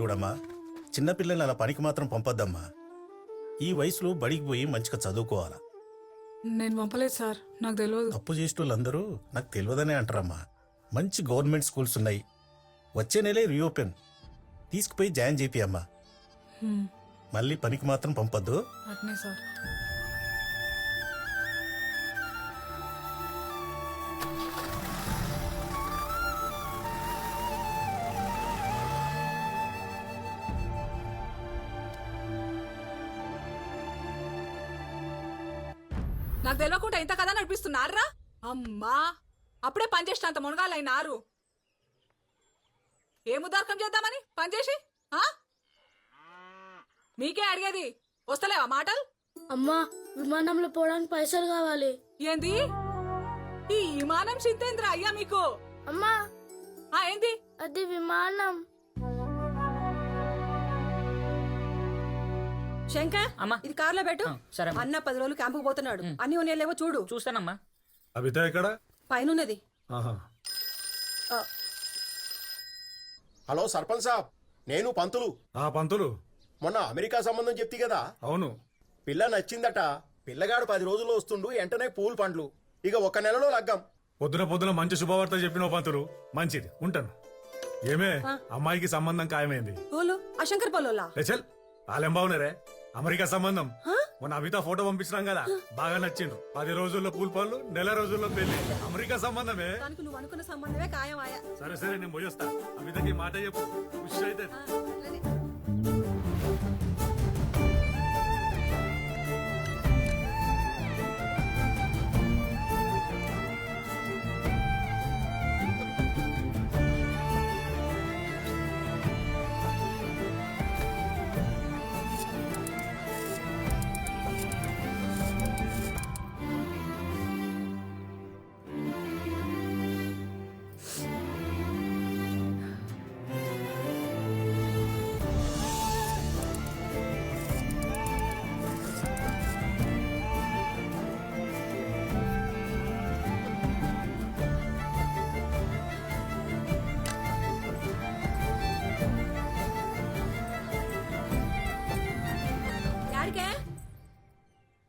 చూడమ్మా చిన్నపిల్లల్ని అలా పనికి మాత్రం పంపొద్దమ్మా. ఈ వయసులో బడికి పోయి మంచిగా చదువుకోవాలా? నేను పంపలేదు సార్ నాకు తెలియదు తప్పు చేసేటోళ్ళందరూ నాకు తెలియదనే అంటారమ్మా. మంచి గవర్నమెంట్ స్కూల్స్ ఉన్నాయి. వచ్చే నెలే రీఓపెన్. తీసుకుపోయి జాయిన్ చేపియమ్మా. హ్మ్, మళ్ళీ పనికి మాత్రం పంపొద్దు. అట్నే సార్. నాకు తెలియకుండా ఇంత కదా నడిపిస్తున్నారా? అమ్మా! అప్పుడే పనిచేసిన అంత మునగాలైనారు ఏం ఉదార్కం చేద్దామని? పనిచేసి? ఆ? మీకే అడిగేది. వస్తలేవా మాటలు? అమ్మా విమానంలో పోవడానికి పైసలు కావాలి. ఏంది? ఈ విమానం సిద్ధేంద్ర అయ్యా మీకు? అమ్మా! ఆ ఏంది? అది విమానం. శంకర్ అమ్మా. ఇది కార్లో పెట్టు. సరే. అన్న పది రోజులు క్యాంపుకు పోతున్నాడు. అన్ని ఉన్నాయేమో చూడు. చూస్తానమ్మా. అబిత ఎక్కడ? పైనున్నది. ఆహా. హలో సర్పంచ్ సాబ్. నేను పంతులు. ఆ పంతులు. మొన్న అమెరికా సంబంధం చెప్తి కదా? అవును. పిల్ల నచ్చిందట. పిల్లగాడు పది రోజుల్లో వస్తుండు వెంటనే పూల్ పండ్లు. ఇక ఒక నెలలో లగ్గం. పొద్దున పొద్దున మంచి శుభవార్త చెప్పిన పంతులు. మంచిది ఉంటాను. ఏమే? అమ్మాయికి సంబంధం ఖాయమైంది. ఓలు ఆ శంకర్ పొలోలా? లేచల్ వాళ్ళేం బాగున్నారే? అమెరికా సంబంధం. మొన్న అమిత ఫోటో పంపించినాం కదా. బాగా నచ్చిండు. పది రోజుల్లో పూల్ పళ్ళు నెల రోజుల్లో పెళ్ళి అమెరికా సంబంధమే? దానికి నువ్వు అనుకున్న సంబంధమే ఖాయమాయా సరే సరే నేను పోయొస్తా అమితకి మాట చెప్పు. ఖుషి అయితే.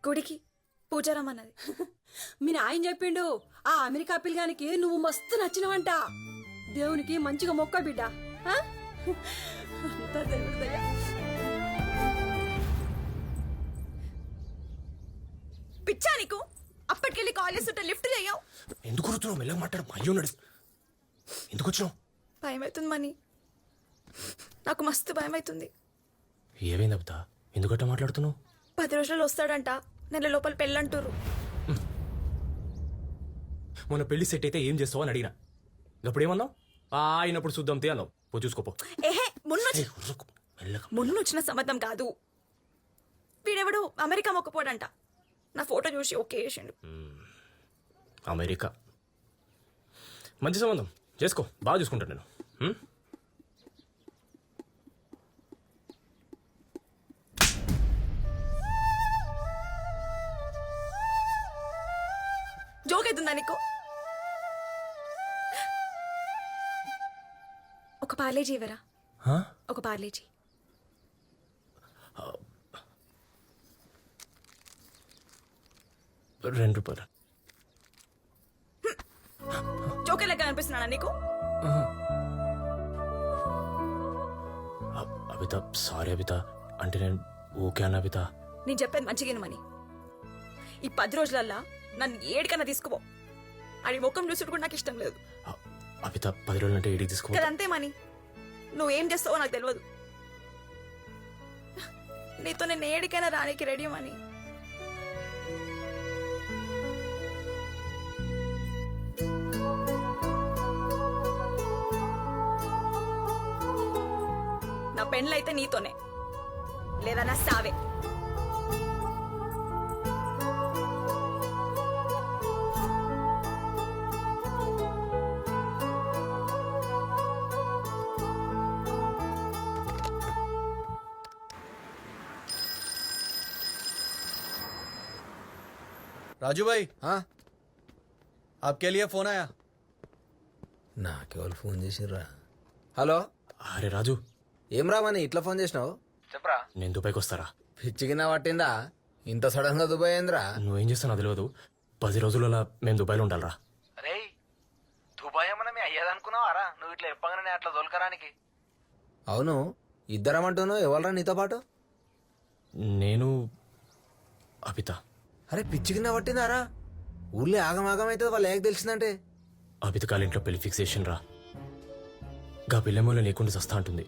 గుడికి పూజారమ్మన్నది. మీ నాయన చెప్పిండు ఆ అమెరికా పిల్లగానికి నువ్వు మస్తు నచ్చినవంట. దేవునికి మంచిగా మొక్క బిడ్డ. పిచ్చా నీకు? అప్పటికెళ్ళి కాల్ చేస్తుంటే లిఫ్ట్ చేయవు ఎందుకు కూర్చున్నావు మెల్లగా మాట్లాడు. అయ్యో నడు ఎందుకు వచ్చినావు? భయం అవుతుంది మనీ. నాకు మస్తు భయం అవుతుంది ఏమైంది అబిత? ఎందుకట్ట మాట్లాడుతున్నావు? పది రోజులు వస్తాడంట. నెల లోపల పెళ్ళంటారు మొన్న పెళ్ళి సెట్ అయితే ఏం చేస్తావు అని అడిగిన. అప్పుడు ఏమన్నావు అయినప్పుడు చూద్దాం తే అన్నావు. పో చూసుకోపో. ఏహే మొన్న మొన్న వచ్చిన సంబంధం కాదు. వీడెవడు అమెరికా మొక్కపోడంట. నా ఫోటో చూసి ఓకే చేసిండు. అమెరికా. మంచి సంబంధం. చేసుకో. బాగా చూసుకుంటాను నేను. జోక్ అవుతుందా నీకు? ఒక పార్లేజీ ఇవ్వరా? ఒక పార్లేజీ రెండు రూపాయలు. జోకే లెక్క అనిపిస్తున్నానా నీకు? అబిత సారీ అబిత అంటే నేను ఓకే అన్న అబిత నేను చెప్పేది మంచిగానమని ఈ పది రోజులల్లా నన్ను ఏడికన్నా తీసుకుపో. అది ముఖం చూసుడు కూడా నాకు ఇష్టం లేదు. అ- అబిత పది రోజులు అంటే ఏడికి తీసుకో కదంతే మని. నువ్వేం చేస్తావో నాకు తెలియదు నీతో నేను ఏడికైనా రానికి రెడీ మని. నా పెళ్ళైతే నీతోనే. లేదా నా సావే. राजू भाई हाँ आपके लिए फोन आया నాకెవరు ఫోన్ చేసిర్రా హలో అరే రాజు ఏం రామని ఇట్లా ఫోన్ చేసినావు చెప్పరా నేను దుబాయ్కి వస్తారా పిచ్చిగిన పట్టిందా ఇంత సడన్ గా దుబాయ్ ఏంద్రా నువ్వేం చేస్తానో తెలియదు పది రోజులలో మేము దుబాయ్లో ఉండాలరా అరే దుబాయ్ ఏమన్నా మీ అయ్యేదనుకున్నావారా నువ్వు ఇట్లా చెప్పగానే అట్లా దొలకరానికి అవును ఇద్దరమంటున్నావు ఎవరా నీతో పాటు నేను అబిత అరే పిచ్చి కింద పట్టిందారా? ఊళ్ళో ఆగమాగం అవుతుంది వాళ్ళు ఏక తెలిసిందంటే. అబిత కాల ఇంట్లో పెళ్ళి ఫిక్స్ చేసిండ్రా గా పిల్లెమ్మలో లేకుండా సస్తా అంటుంది.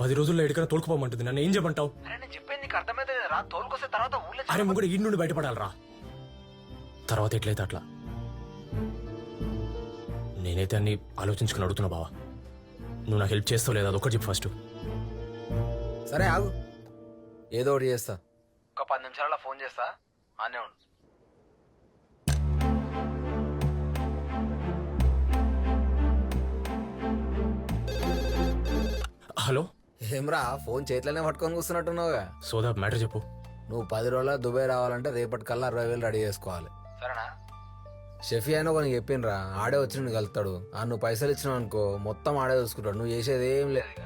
పది రోజుల్లో ఎడికైనా తోలుకుపోమంటుంది. నన్ను ఏం చెప్పంటావు అరే నేను చెప్పేది నీకు అర్థమైతే రా. తోలుకొస్తే తర్వాత ఊళ్ళో అరే ముగ్గురు ఈ నుండి బయటపడాలరా. తర్వాత ఎట్లయితే అట్లా. నేనైతే అన్ని ఆలోచించుకుని అడుగుతున్నా బావా. నువ్వు నాకు హెల్ప్ చేస్తావు లేదా? అదొకటి చెప్పు ఫస్ట్. సరే ఆగు. ఏదో ఒకటి చేస్తా. ఒక పది నిమిషాలలో ఫోన్ చేస్తా. ఆనే ఉండు హలో? ఏమ్రా ఫోన్ చేతిలోనే పట్టుకొని కూర్చున్నట్టున్నావుగా. సోదా మ్యాటర్ చెప్పు. నువ్వు పది రోజుల దుబాయ్ రావాలంటే రేపటికల్లా అరవై వేలు రెడీ చేసుకోవాలి. సరేనా? షెఫీ అయినా కొన్ని చెప్పిండ్రా ఆడే వచ్చి నువ్వు కలుతాడు ఆ నువ్వు పైసలు ఇచ్చినావు అనుకో మొత్తం ఆడే చూసుకుంటాడు. నువ్వు చేసేది ఏం లేదు ఇక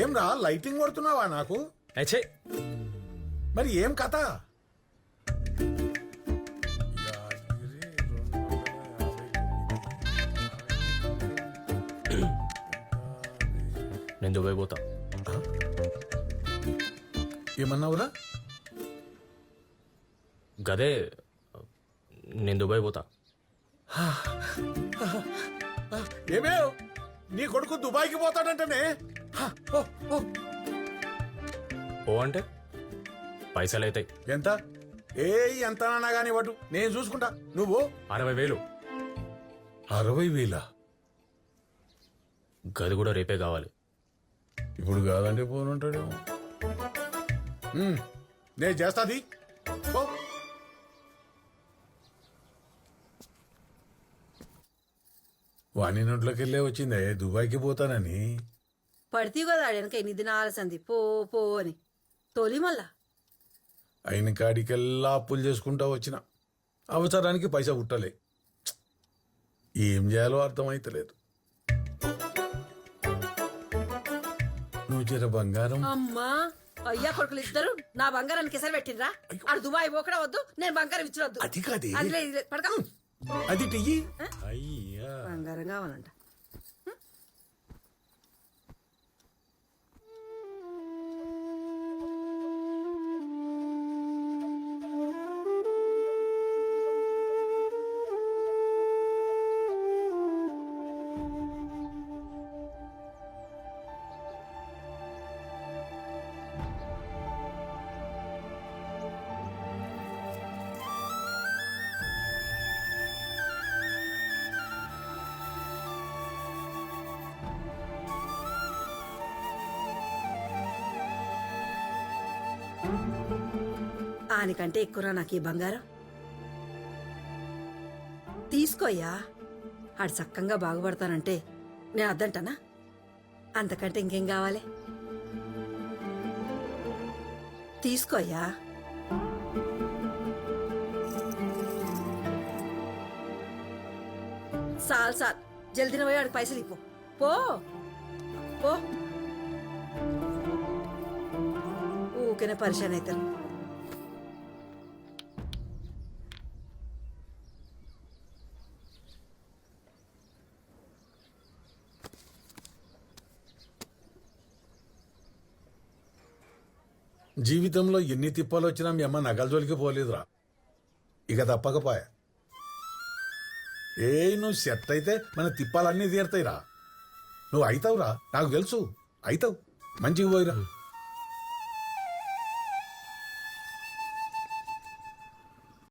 ఏం రా లైటింగ్ కొడుతున్నావా నాకు? అచ్చే మరి ఏం కథ? నేను దుబాయ్ పోతా. ఏమన్నావురా? గదే నేను దుబాయ్ పోతా. ఏమే నీ కొడుకు దుబాయ్కి పోతాడంటనే? ఓ, అంటే పైసలు అవుతాయి. ఎంత? ఏ ఎంత అన్నా గానీ వాటు నేను చూసుకుంటా. నువ్వు? అరవై వేలు. అరవై వేల? గది కూడా రేపే కావాలి. ఇప్పుడు కాదంటే పోనుంటాడేమో ఉమ్, నేను చేస్తాది. వాణి నోట్లోకి వెళ్ళే వచ్చిందే. దుబాయ్కి పోతానని. పడితే కదా వెనక ఎన్ని దినాల సంది పో పో అని. తొలి మళ్ళా? అయిన కాడికెల్లా అప్పులు చేసుకుంటా వచ్చిన. అవసరానికి పైసా పుట్టలే! ఏం చేయాలో అర్థమైతలేదు. నువ్వు జర బంగారం. అమ్మా అయ్యా కొడుకులు ఇద్దరు నా బంగారానికి ఎసరు పెట్టిండ్రా? ఆడు దుబాయ్ పోకడా వద్దు నేను బంగారం ఇచ్చినొద్దు అది కాదే. అందులో ఇది పడక. అది టియ్యి అయ్యా. బంగారం కావాలంట. ఆనికంటే ఎక్కువరా నాకు ఈ బంగారం? తీసుకోయ్యా. ఆడు చక్కగా బాగుపడతానంటే నేను అద్దంటానా? అంతకంటే ఇంకేం కావాలి? తీసుకోయ్యా. సాల్ సాల్. జల్దిన పోయి ఆడికి పైసలు ఇప్పు పో. పో. ఊరికనే పరిశాన్ అవుతాను జీవితంలో ఎన్ని తిప్పాలు వచ్చినా మీ అమ్మ నగల జోలికి పోలేదురా. ఇక తప్పకపోయా. ఏ నువ్వు సెట్ అయితే మన తిప్పాలన్నీ తీరుతాయిరా. నువ్వు అవుతావురా నాకు తెలుసు. అవుతావు మంచిగా పోయిరా.